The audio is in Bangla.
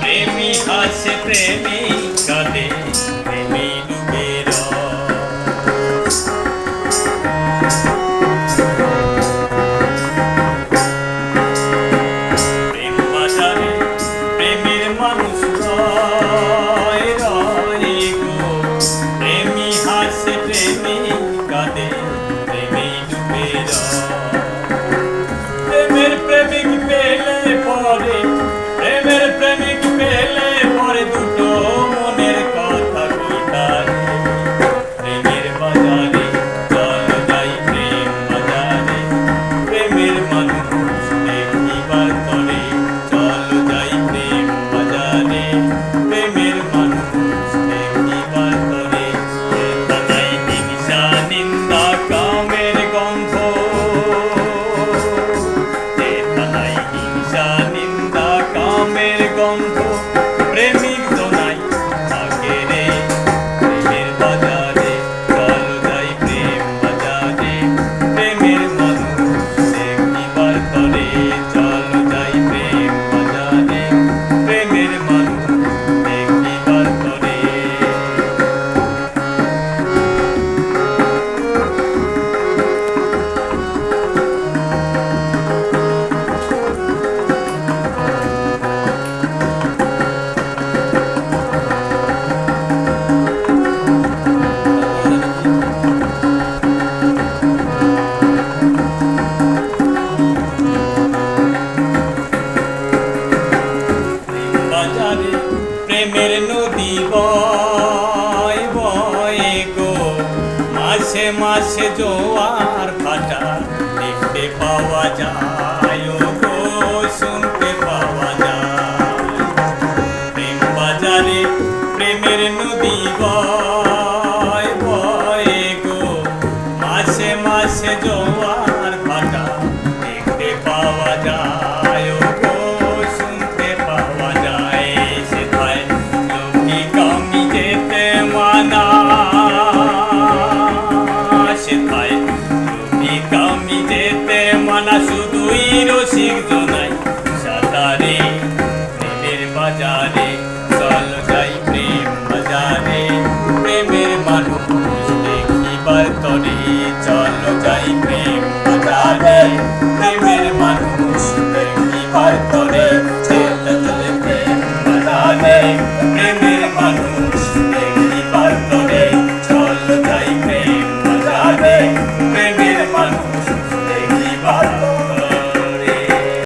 প্রেমী হাসে প্রেমী কাঁদে, প্রেমী ডুবে প্রেম বাজারে প্রেমের মানুষ প্রেমী হাসে প্রেমী কাঁদে প্রেমী ডুবে রা মাসে জোয়ার ভাটা, দেখতে পাওয়া যায় গো শুনতে পাওয়া যায়। প্রেম বাজারে, প্রেমের নদী বয়, বয়ে গো মাসে মাসে জোয়ার ভাটা, দেখতে পাওয়া যায়। প্রেমের মানুষ প্রেমী ভয়তরে ছেলে প্রেম বানাবে প্রেমের মানুষ প্রেমী